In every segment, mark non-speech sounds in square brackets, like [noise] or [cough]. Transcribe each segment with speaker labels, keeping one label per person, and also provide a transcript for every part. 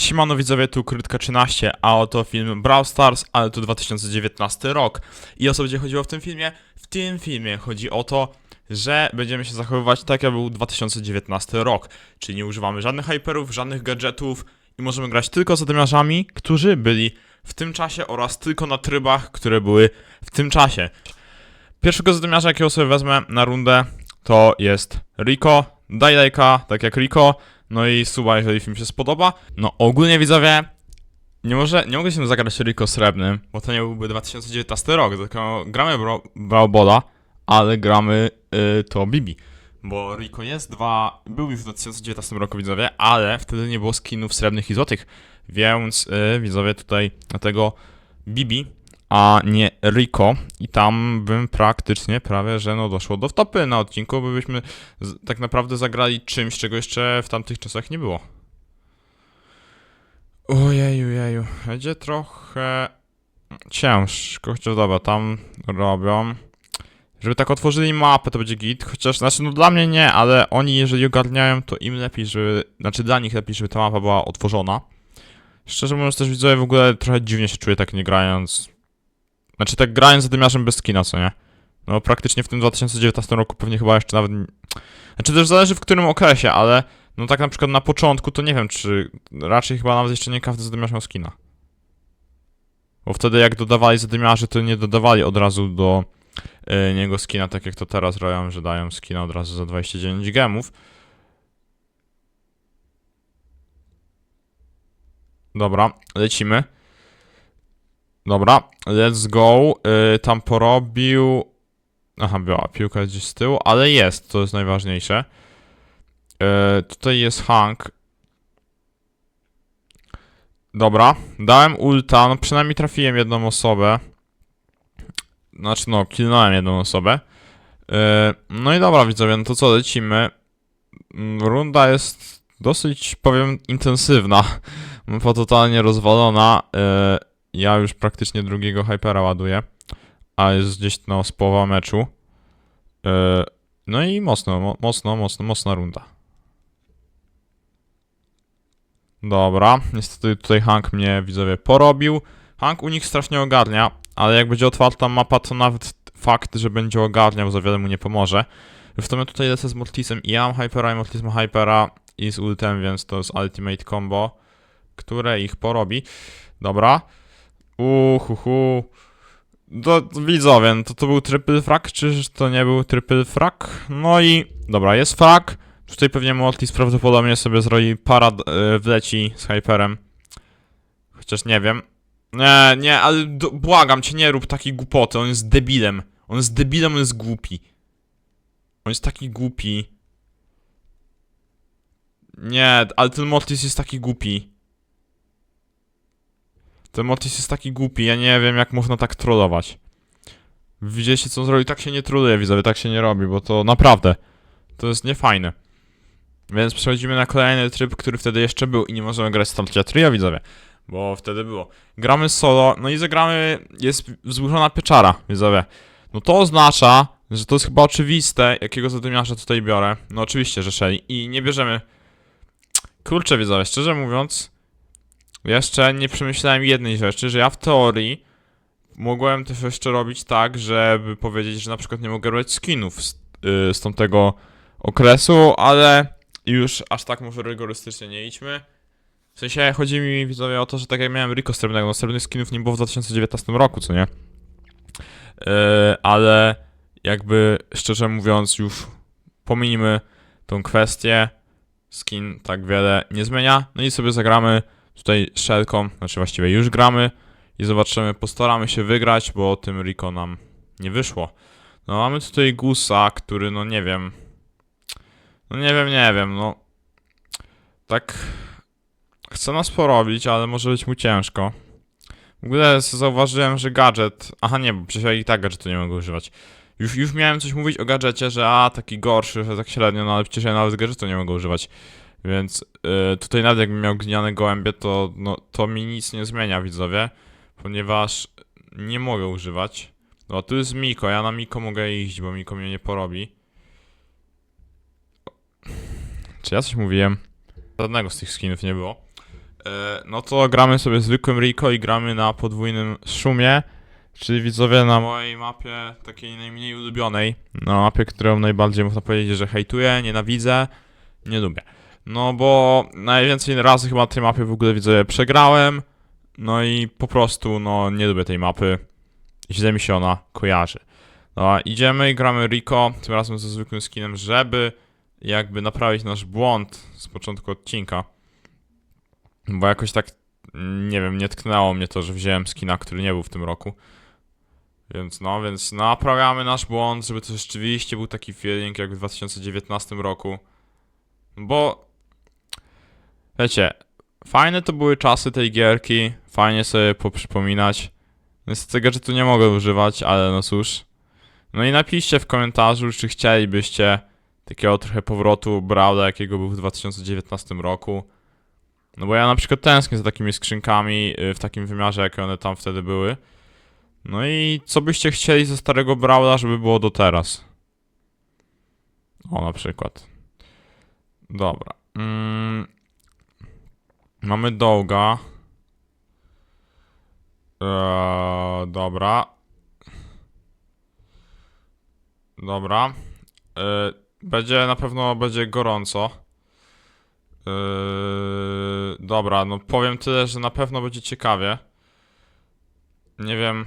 Speaker 1: Siemano widzowie, tu Krótka 13, a oto film Brawl Stars, ale to 2019 rok. I o co będzie chodziło w tym filmie? W tym filmie chodzi o to, że będziemy się zachowywać tak jak był 2019 rok. Czyli nie używamy żadnych hyperów, żadnych gadżetów i możemy grać tylko z zadymiarzami, którzy byli w tym czasie oraz tylko na trybach, które były w tym czasie. Pierwszego zadymiarza, jakiego sobie wezmę na rundę, to jest Rico. Daj lajka, tak jak Rico. No i suba, jeżeli film się spodoba. No ogólnie widzowie, nie, może, nie mogę się zagrać Rico srebrnym, bo to nie byłby 2019 rok, tylko gramy Balla, ale gramy y, to Bibi. Bo Rico jest dwa, był już w 2019 roku widzowie, ale wtedy nie było skinów srebrnych i złotych, więc y, widzowie tutaj dlatego Bibi, a nie Rico i tam bym praktycznie prawie, że no doszło do wtopy na odcinku, bo byśmy tak naprawdę zagrali czymś, czego jeszcze w tamtych czasach nie było. Ojeju, jeju, będzie trochę ciężko, chociaż dobra, tam robią. Żeby tak otworzyli mapę, to będzie git, chociaż, znaczy, no dla mnie nie, ale oni jeżeli ogarniają, to im lepiej, żeby, znaczy dla nich lepiej, żeby ta mapa była otworzona. Szczerze mówiąc też widzowie w ogóle trochę dziwnie się czuję tak nie grając. Znaczy tak grając z dymiarzem bez skina, co nie? No praktycznie w tym 2019 roku pewnie chyba jeszcze nawet... Znaczy też zależy w którym okresie, ale no tak na przykład na początku to nie wiem, czy raczej chyba nawet jeszcze nie każdy zadymiarz miał skina. Bo wtedy jak dodawali zadymiarzy, to nie dodawali od razu do y, niego skina, tak jak to teraz robią, że dają skina od razu za 29 gemów. Dobra, lecimy. Dobra, let's go. Y, tam porobił. Aha, była piłka gdzieś z tyłu, ale jest, to jest najważniejsze. Y, tutaj jest Hank. Dobra, dałem ulta, no przynajmniej trafiłem jedną osobę. Znaczy no, killnąłem jedną osobę. Y, no i dobra widzowie, no to co, lecimy. Mm, Runda jest dosyć, powiem, intensywna. [laughs] Mapa totalnie rozwalona. Y, ja już praktycznie drugiego hypera ładuję, a jest gdzieś no z połowa meczu. Yy, no i mocno, mo mocno, mocno, mocna runda. Dobra, niestety tutaj Hank mnie widzowie porobił. Hank u nich strasznie ogarnia, ale jak będzie otwarta mapa, to nawet fakt, że będzie ogarniał za wiele mu nie pomoże. W tym tutaj lecę z Mortisem i ja mam hypera i Mortis ma hypera i z ultem, więc to jest ultimate combo, które ich porobi. Dobra. Uhuhu. To widzowie, to to był triple frag, czy to nie był triple frag? No i dobra, jest frag. Tutaj pewnie Mortis prawdopodobnie sobie zrobi parad, yy, wleci z hyperem. Chociaż nie wiem. Nie, nie, ale do, błagam cię, nie rób takiej głupoty, on jest debilem. On jest debilem, on jest głupi. On jest taki głupi. Nie, ale ten Mortis jest taki głupi. Ten Mortis jest taki głupi, ja nie wiem jak można tak trollować. Widzieliście co on zrobił? Tak się nie trolluje, widzowie, tak się nie robi, bo to naprawdę, to jest niefajne. Więc przechodzimy na kolejny tryb, który wtedy jeszcze był i nie możemy grać Starcia Trio, widzowie. Bo wtedy było. Gramy solo, no i zagramy, jest złożona pieczara, widzowie. No to oznacza, że to jest chyba oczywiste, jakiego zadymiarza tutaj biorę. No oczywiście, że Shelly. I nie bierzemy... Kurczę, widzowie, szczerze mówiąc... Jeszcze nie przemyślałem jednej rzeczy, że ja w teorii mogłem też jeszcze robić tak, żeby powiedzieć, że na przykład nie mogę brać skinów z, yy, z tamtego okresu, ale już aż tak może rygorystycznie nie idźmy. W sensie chodzi mi widzowie o to, że tak jak miałem Rico srebrnego, no srebrnych skinów nie było w 2019 roku, co nie? Yy, ale jakby szczerze mówiąc już pominijmy tą kwestię, skin tak wiele nie zmienia, no i sobie zagramy tutaj szelką, znaczy właściwie już gramy i zobaczymy, postaramy się wygrać, bo tym Rico nam nie wyszło. No mamy tutaj Gusa, który no nie wiem, no nie wiem, nie wiem, no tak chce nas porobić, ale może być mu ciężko. W ogóle zauważyłem, że gadżet, aha nie, bo przecież ja i tak gadżetu nie mogę używać. Już, już miałem coś mówić o gadżecie, że a, taki gorszy, że tak średnio, no ale przecież ja nawet gadżetu nie mogę używać. Więc y, tutaj nawet jakbym miał gliniane gołębie, to, no, to mi nic nie zmienia, widzowie, ponieważ nie mogę używać. No, tu jest Miko, ja na Miko mogę iść, bo Miko mnie nie porobi. Czy ja coś mówiłem? Żadnego z tych skinów nie było. e, no to gramy sobie zwykłym Rico i gramy na podwójnym szumie, czyli widzowie na mojej mapie, takiej najmniej ulubionej, na mapie, którą najbardziej można powiedzieć, że hejtuję, nienawidzę, nie lubię. No bo najwięcej razy chyba tej mapie w ogóle widzowie przegrałem, no i po prostu no nie lubię tej mapy, źle mi się ona kojarzy. No, idziemy i gramy Rico, tym razem ze zwykłym skinem, żeby jakby naprawić nasz błąd z początku odcinka. Bo jakoś tak, nie wiem, nie tknęło mnie to, że wziąłem skina, który nie był w tym roku. Więc no, więc naprawiamy nasz błąd, żeby to rzeczywiście był taki feeling jak w 2019 roku. Bo, wiecie, fajne to były czasy tej gierki, fajnie sobie poprzypominać. Niestety gadżetu nie mogę używać, ale no cóż. No i napiszcie w komentarzu, czy chcielibyście takiego trochę powrotu Brawla, jakiego był w 2019 roku. No bo ja na przykład tęsknię za takimi skrzynkami y, w takim wymiarze, jakie one tam wtedy były. No i co byście chcieli ze starego Brawla, żeby było do teraz? O, na przykład. Dobra. Mm. Mamy Doga. Eee, dobra. Dobra. Eee, będzie na pewno będzie gorąco. Eee, dobra, no powiem tyle, że na pewno będzie ciekawie. Nie wiem.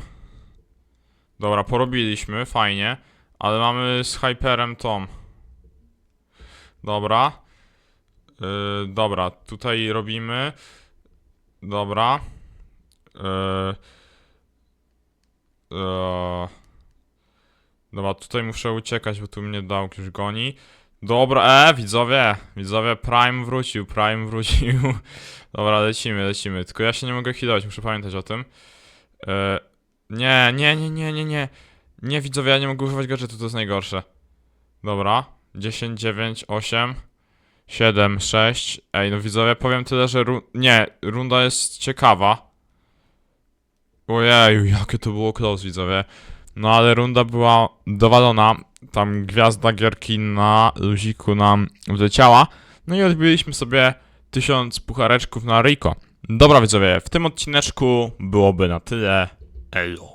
Speaker 1: Dobra, porobiliśmy, fajnie. Ale mamy z Hyperem Tom. Dobra. Eee, dobra, tutaj robimy. Dobra. Eee, eee, Dobra, tutaj muszę uciekać, bo tu mnie Dałk już goni. Dobra, e, widzowie, widzowie, Prime wrócił, Prime wrócił. [laughs] Dobra, lecimy, lecimy. Tylko ja się nie mogę healować, muszę pamiętać o tym. Nie, nie, nie, nie, nie, nie. Nie, widzowie, ja nie mogę używać gadżetu, to jest najgorsze. Dobra, 10, 9, 8, 7, 6. Ej, no widzowie, powiem tyle, że ru... Nie, runda jest ciekawa. Ojeju, jakie to było close, widzowie. No ale runda była dowalona. Tam gwiazda gierki na luziku nam wleciała. No i odbiliśmy sobie tysiąc puchareczków na Rico. Dobra widzowie, w tym odcineczku byłoby na tyle. Elo.